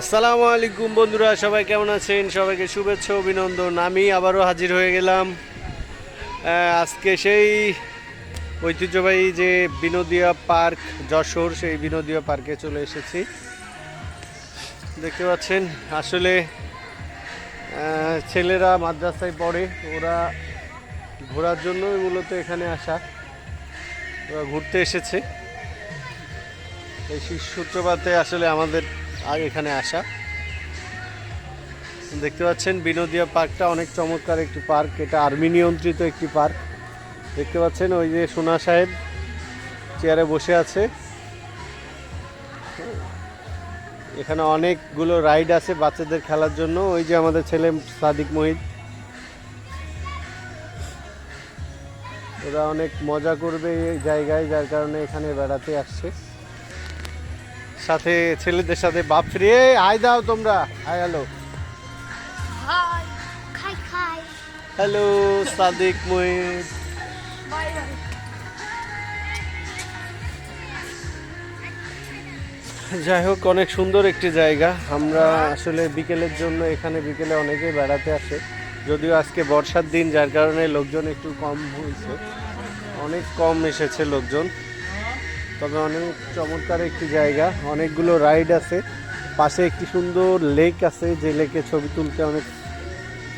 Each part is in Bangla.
আসসালামু আলাইকুম বন্ধুরা, সবাই কেমন আছেন? সবাইকে শুভেচ্ছা, অভিনন্দন। আমি আবারও হাজির হয়ে গেলাম। আজকে সেই ঐতিহ্যবাহী যে বিনোদিয়া পার্ক, যশোর, সেই বিনোদিয়া পার্কে চলে এসেছি। দেখতে পাচ্ছেন, আসলে ছেলেরা মাদ্রাসায় পড়ে, ওরা ঘোরার জন্যই মূলত এখানে আসা। ওরা ঘুরতে এসেছে। এই সূত্রপাতে আসলে আমাদের আর এখানে আসা। দেখতে পাচ্ছেন, বিনোদিয়া পার্কটা অনেক চমৎকার একটি পার্ক। এটা আর্মি নিয়ন্ত্রিত একটি পার্ক। দেখতে পাচ্ছেন, ওই যে সোনা সাহেব চেয়ারে বসে আছে। এখানে অনেকগুলো রাইড আছে বাচ্চাদের খেলার জন্য। ওই যে আমাদের ছেলে সাদিক মহিদ ওরা অনেক মজা করবে এই জায়গায়, যার কারণে এখানে বেড়াতে আসছে। সাথে ছেলেদের সাথে বাপ ফিরিয়ে হাই দাও তোমরা। Hi hello. Hello Sadiq bye. যাই হোক অনেক সুন্দর একটি জায়গা। আমরা আসলে বিকেলের জন্য এখানে বিকেলে অনেকেই বেড়াতে আসে। যদিও আজকে বর্ষার দিন যার কারণে লোকজন একটু কম হয়েছে। অনেক কম এসেছে লোকজন। তবে অনেক চমৎকার একটি জায়গা। অনেকগুলো রাইড আছে। পাশে একটি সুন্দর লেক আছে, যে লেকে ছবি তুলতে অনেক,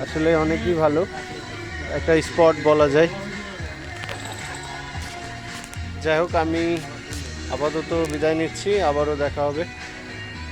আসলে অনেকই ভালো। একটা স্পট বলা যায়। যাই হোক, আমি আপাতত বিদায় নিচ্ছি। আবারও দেখা হবে।